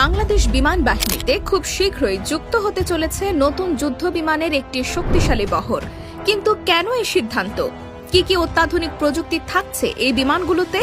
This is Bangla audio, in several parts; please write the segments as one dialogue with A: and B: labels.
A: বাংলাদেশ বিমান বাহিনীতে খুব শীঘ্রই যুক্ত হতে চলেছে নতুন যুদ্ধ বিমানের একটি শক্তিশালী বহর। কিন্তু কেন এই সিদ্ধান্ত? কি কি অত্যাধুনিক প্রযুক্তি থাকছে এই বিমানগুলোতে?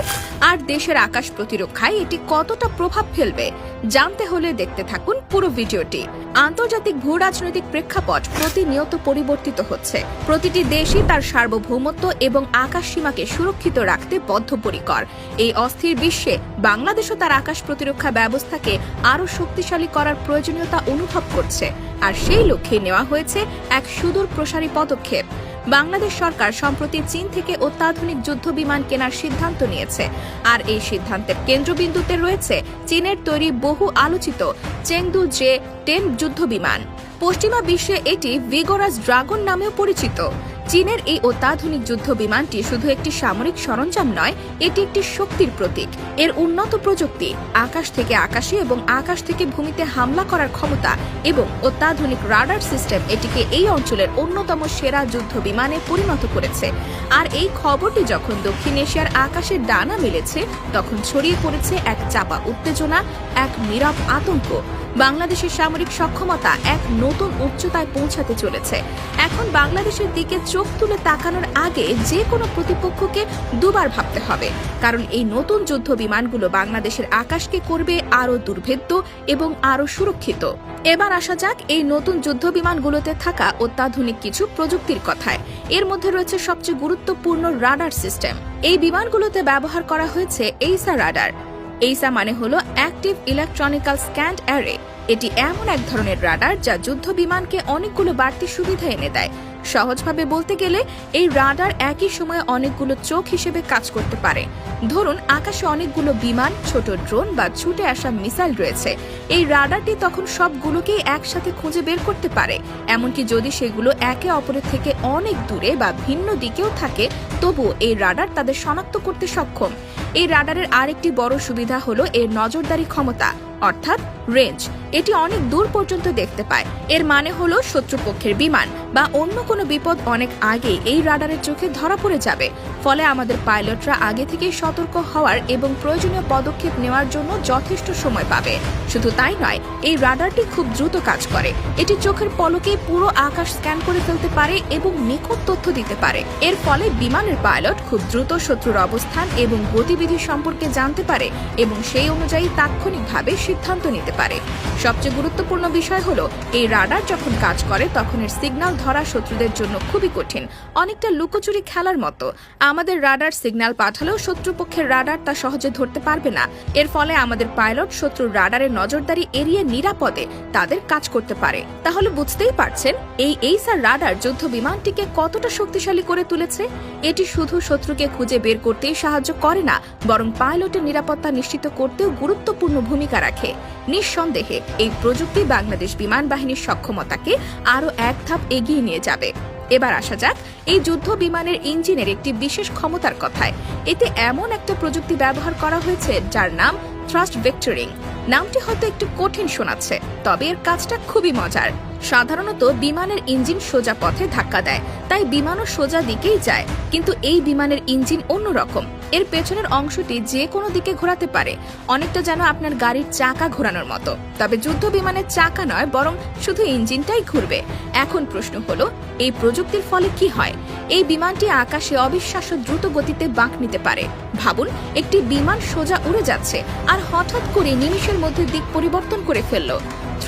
A: আর দেশের আকাশ প্রতিরক্ষায় এটি কতটা প্রভাব ফেলবে? জানতে হলে দেখতে থাকুন পুরো ভিডিওটি। আন্তর্জাতিক ভূ রাজনৈতিক প্রেক্ষাপট প্রতিনিয়ত পরিবর্তিত হচ্ছে। প্রতিটি দেশই তার সার্বভৌমত্ব এবং আকাশ সীমাকে সুরক্ষিত রাখতে বদ্ধপরিকর। এই অস্থির বিশ্বে বাংলাদেশও তার আকাশ প্রতিরক্ষা ব্যবস্থাকে আরও শক্তিশালী করার প্রয়োজনীয়তা অনুভব করছে। আর সেই লক্ষ্যে নেওয়া হয়েছে এক সুদূর প্রসারী পদক্ষেপ। বাংলাদেশ সরকার সম্প্রতি চীন থেকে অত্যাধুনিক যুদ্ধ বিমান কেনার সিদ্ধান্ত নিয়েছে। আর এই সিদ্ধান্তের কেন্দ্রবিন্দুতে রয়েছে চীনের তৈরি বহু আলোচিত চেংদু জে টেন যুদ্ধ বিমান। পশ্চিমা বিশ্বে এটি ভিগোরাস ড্রাগন নামেও পরিচিত। চীনের এই অত্যাধুনিক যুদ্ধ বিমানটি শুধু একটি সামরিক সরঞ্জাম নয়, এটি একটি শক্তির প্রতীক। এর উন্নত প্রযুক্তি, আকাশ থেকে আকাশে এবং আকাশ থেকে ভূমিতে হামলা করার ক্ষমতা এবং অত্যাধুনিক রাডার সিস্টেম এটিকে এই অঞ্চলের অন্যতম সেরা যুদ্ধ বিমানে পরিণত করেছে। আর এই খবরটি যখন দক্ষিণ এশিয়ার আকাশে ডানা মেলেছে, তখন ছড়িয়ে পড়েছে এক চাপা উত্তেজনা, এক নীরব আতঙ্ক। বাংলাদেশের সামরিক সক্ষমতা এক নতুন উচ্চতায় পৌঁছাতে চলেছে। এখন বাংলাদেশের দিকে চোখ তুলে তাকানোর আগে যে কোনো প্রতিপক্ষকে দুবার ভাবতে হবে। কারণ এই নতুন যুদ্ধ বিমানগুলো বাংলাদেশের আকাশকে করবে আরও দুর্ভেদ্য এবং আরও সুরক্ষিত। এবার আসা যাক এই নতুন যুদ্ধ বিমানগুলোতে থাকা অত্যাধুনিক কিছু প্রযুক্তির কথায়। এর মধ্যে রয়েছে সবচেয়ে গুরুত্বপূর্ণ রাডার সিস্টেম। এই বিমানগুলোতে ব্যবহার করা হয়েছে এইসা রাডার। এইসা মানে হল অ্যাক্টিভ ইলেকট্রনিক্যাল স্ক্যান্ড অ্যারে এটি এমন এক ধরনের রাডার যা যুদ্ধ বিমানকে অনেকগুলো বাড়তি সুবিধা এনে দেয়। সহজভাবে বলতে গেলে, এই রাডার একই সময়ে অনেকগুলো চোখ হিসেবে কাজ করতে পারে। ধরুন, আকাশে অনেকগুলো বিমান, ছোট ড্রোন বা ছুটে আসা মিসাইল রয়েছে। এই রাডারটি তখন সবগুলোকেই একসাথে খুঁজে বের করতে পারে। এমনকি যদি সেগুলো একে অপরের থেকে অনেক দূরে বা ভিন্ন দিকেও থাকে, তবুও এই রাডার তাদের শনাক্ত করতে সক্ষম। এই রাডারের আরেকটি বড় সুবিধা হলো এর নজরদারি ক্ষমতা অর্থাৎ রেঞ্জ। এটি অনেক দূর পর্যন্ত দেখতে পায়। এর মানে হলো শত্রুপক্ষের বিমান বা অন্য কোনো বিপদ অনেক আগে এই রাডারের চোখে ধরা পড়ে যাবে। ফলে আমাদের পাইলটরা আগে থেকেই সতর্ক হওয়ার এবং প্রয়োজনীয় পদক্ষেপ নেওয়ার জন্য যথেষ্ট সময় পাবে। শুধু তাই নয়, এই রাডারটি খুব দ্রুত কাজ করে। এটি চোখের পলকে পুরো আকাশ স্ক্যান করে ফেলতে পারে এবং নিখুঁত তথ্য দিতে পারে। এর ফলে বিমানের পাইলট খুব দ্রুত শত্রুর অবস্থান এবং গতিবিধি সম্পর্কে জানতে পারে এবং সেই অনুযায়ী তাৎক্ষণিকভাবে সিদ্ধান্ত নিতে পারে। সবচেয়ে গুরুত্বপূর্ণ বিষয় হলো, এই রাডার যখন কাজ করে, তখন এর সিগন্যাল ধরা শত্রুদের জন্য খুবই কঠিন। অনেকটা লুকোচুরি খেলার মতো। আমাদের রাডার সিগন্যাল পাঠালেও শত্রুপক্ষের রাডার তা সহজে ধরতে পারবে না। এর ফলে আমাদের পাইলট শত্রুর রাডারের নজরদারি এড়িয়ে নিরাপদে তাদের কাজ করতে পারে। তাহলে বুঝতেই পারছেন, এই এইসার রাডার যুদ্ধ বিমানটিকে কতটা শক্তিশালী করে তুলেছে? এটি শুধু শত্রুকে খুঁজে বের করতেই সাহায্য করে না, বরং পাইলটের নিরাপত্তা নিশ্চিত করতেও গুরুত্বপূর্ণ ভূমিকা রাখে। নিঃসন্দেহে এই প্রযুক্তি বাংলাদেশ বিমান বাহিনীর সক্ষমতাকে আরও এক ধাপ এগিয়ে নিয়ে যাবে। এবার আসা যাক, এই যুদ্ধ বিমানের ইঞ্জিনের একটি বিশেষ ক্ষমতার কথায়। এতে এমন একটা প্রযুক্তি ব্যবহার করা হয়েছে যার নাম থ্রাস্ট ভেক্টরিং নামটি হয়তো একটু কঠিন শোনাচ্ছে, তবে এর কাজটা খুবই মজার। সাধারণত বিমানের ইঞ্জিন সোজা পথে ধাক্কা দেয়, তাই বিমানও সোজা দিকেই যায়, কিন্তু এই বিমানের ইঞ্জিন অন্যরকম। এর পেছনের অংশটি যে কোনো দিকে ঘোরাতে পারে, অনেকটা যেন আপনার গাড়ির চাকা ঘোরানোর মতো। তবে যুদ্ধ বিমানের চাকা নয়, বরং শুধু ইঞ্জিনটাই ঘুরবে। এখন প্রশ্ন হলো, এই প্রযুক্তির ফলে কি হয়? এই বিমানটি আকাশে অবিশ্বাস্য দ্রুত গতিতে বাঁক নিতে পারে। ভাবুন, একটি বিমান সোজা উড়ে যাচ্ছে, আর হঠাৎ করে নিমিষের মধ্যে দিক পরিবর্তন করে ফেলল।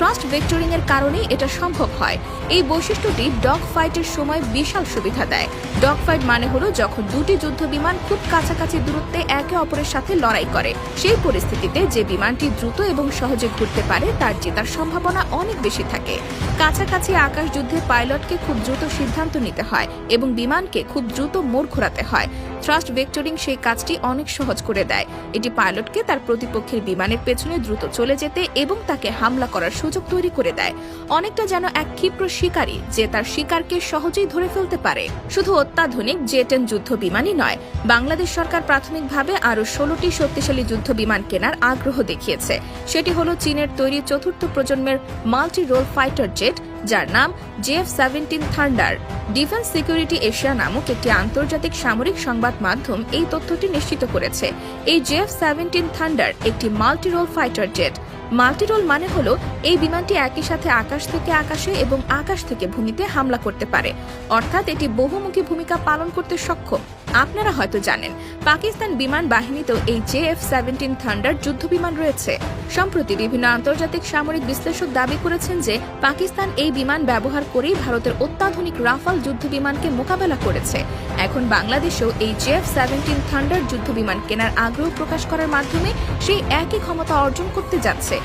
A: থ্রাস্ট ভেক্টরিং এর কারণে এটা সম্ভব হয়। এই বৈশিষ্ট্যটি ডগ ফাইটের সময় বিশাল সুবিধা দেয়। ডগ ফাইট মানে হলো যখন দুটি যুদ্ধ বিমান খুব কাছাকাছি দূরত্বে একে অপরের সাথে লড়াই করে। সেই পরিস্থিতিতে যে বিমানটি দ্রুত এবং সহজে ঘুরতে পারে, তার জেতার সম্ভাবনা অনেক বেশি থাকে। কাছাকাছি আকাশ যুদ্ধে পাইলটকে খুব দ্রুত সিদ্ধান্ত নিতে হয় এবং বিমানকে খুব দ্রুত মোড় ঘোরাতে হয়। থ্রাস্ট ভেক্টরিং সেই কাজটি অনেক সহজ করে দেয়। এটি পাইলটকে তার প্রতিপক্ষের বিমানের পেছনে দ্রুত চলে যেতে এবং তাকে হামলা করার সুযোগ তৈরি করে দেয়। অনেকটা যেন এক ক্ষিপ্র শিকারী যে তার শিকারকে সহজেই ধরে ফেলতে পারে। শুধু অত্যাধুনিক জেটেন যুদ্ধ বিমানই নয়, বাংলাদেশ সরকার প্রাথমিকভাবে আরও ষোলোটি শক্তিশালী যুদ্ধ বিমান কেনার আগ্রহ দেখিয়েছে। সেটি হল চীনের তৈরি চতুর্থ প্রজন্মের মাল্টি রোল ফাইটার জেট যার নাম JF seventeen thunder. Defence security Asia নামক একটি আন্তর্জাতিক সামরিক সংবাদ মাধ্যম এই তথ্যটি নিশ্চিত করেছে। এই জেএফ সেভেন্টিন থান্ডার একটি multi role fighter jet. Multirole মানে হলো এই বিমানটি একই সাথে আকাশ থেকে আকাশে এবং আকাশ থেকে ভূমিতে হামলা করতে পারে। অর্থাৎ এটি বহুমুখী ভূমিকা পালন করতে সক্ষম। আপনারা হয়তো জানেন, পাকিস্তান বিমান বাহিনীতেও এই জে এফ সেভেন্টিন থান্ডার যুদ্ধ বিমান রয়েছে। সম্প্রতি বিভিন্ন আন্তর্জাতিক সামরিক বিশ্লেষক দাবি করেছেন যে, পাকিস্তান এই বিমান ব্যবহার করেই ভারতের অত্যাধুনিক রাফাল যুদ্ধ বিমানকে মোকাবেলা করেছে। এখন বাংলাদেশেও এই জে এফ সেভেন্টিন থান্ডার যুদ্ধ বিমান কেনার আগ্রহ প্রকাশ করার মাধ্যমে সেই একই ক্ষমতা অর্জন করতে যাচ্ছে।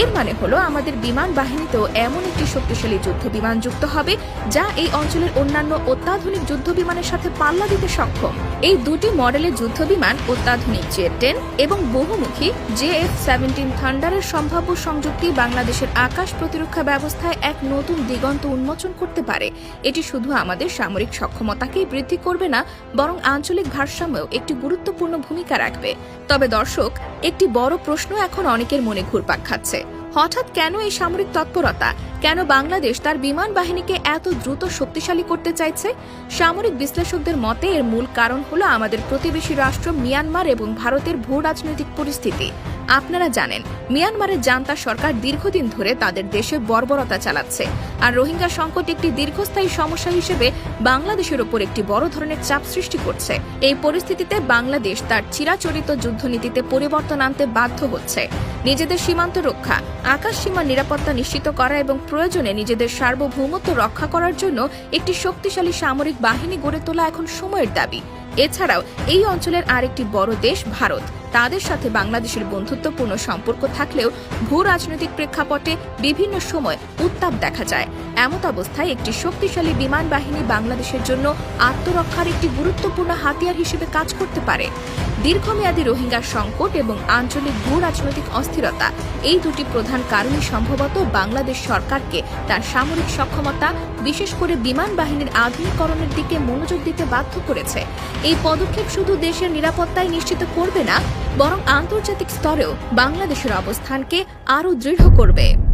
A: এর মানে হলো আমাদের বিমান বাহিনীতেও এমন একটি শক্তিশালী যুদ্ধ বিমান যুক্ত হবে, যা এই অঞ্চলের অন্যান্য অত্যাধুনিক যুদ্ধ বিমানের সাথে পাল্লা দিতে সক্ষম। এই দুটি মডেলের যুদ্ধ বিমান অত্যাধুনিক জে টেন এবং বহুমুখী জে এফ সেভেন্টিন থান্ডারের সম্ভাব্য সংযুক্তি বাংলাদেশের আকাশ প্রতিরক্ষা ব্যবস্থায় এক নতুন দিগন্ত উন্মোচন করতে পারে। এটি শুধু আমাদের সামরিক সক্ষমতাকেই বৃদ্ধি করবে না, বরং আঞ্চলিক ভারসাম্যেও একটি গুরুত্বপূর্ণ ভূমিকা রাখবে। তবে দর্শক, একটি বড় প্রশ্ন এখন অনেকের মনে ঘুরপাক খাচ্ছে। হঠাৎ কেন এই সামরিক তৎপরতা? কেন বাংলাদেশ তার বিমান বাহিনীকে এত দ্রুত শক্তিশালী করতে চাইছে? সামরিক বিশ্লেষকদের মতে এর মূল কারণ হলো আমাদের প্রতিবেশী রাষ্ট্র মিয়ানমার এবং ভারতের ভূ রাজনৈতিক পরিস্থিতি। আপনারা জানেন, মিয়ানমারের জান্তা সরকার দীর্ঘদিন ধরে তাদের দেশে বর্বরতা চালাচ্ছে। আর রোহিঙ্গা সংকট একটি দীর্ঘস্থায়ী সমস্যা হিসেবে বাংলাদেশের ওপর একটি বড় ধরনের চাপ সৃষ্টি করছে। এই পরিস্থিতিতে বাংলাদেশ তার চিরাচরিত যুদ্ধনীতিতে পরিবর্তন আনতে বাধ্য হচ্ছে। নিজেদের সীমান্ত রক্ষা, আকাশ সীমার নিরাপত্তা নিশ্চিত করা এবং প্রয়োজনে নিজেদের সার্বভৌমত্ব রক্ষা করার জন্য একটি শক্তিশালী সামরিক বাহিনী গড়ে তোলা এখন সময়ের দাবি। এছাড়াও এই অঞ্চলের আরেকটি বড় দেশ ভারত। তাদের সাথে বাংলাদেশের বন্ধুত্বপূর্ণ সম্পর্ক থাকলেও ভূ রাজনৈতিক প্রেক্ষাপটে বিভিন্ন সময় উত্তাপ দেখা যায়। এমত অবস্থায় একটি শক্তিশালী বিমান বাহিনী বাংলাদেশের জন্য আত্মরক্ষার একটি গুরুত্বপূর্ণ হাতিয়ার হিসেবে কাজ করতে পারে। দীর্ঘমেয়াদী রোহিঙ্গা সংকট এবং আঞ্চলিক ভূ রাজনৈতিক অস্থিরতা এই দুটি প্রধান কারণই সম্ভবত বাংলাদেশ সরকারকে তার সামরিক সক্ষমতা, বিশেষ করে বিমান বাহিনীর আধুনিকরণের দিকে মনোযোগ দিতে বাধ্য করেছে। এই পদক্ষেপ শুধু দেশের নিরাপত্তাই নিশ্চিত করবে না, বরং আন্তর্জাতিক স্তরেও বাংলাদেশের অবস্থানকে আরও দৃঢ় করবে।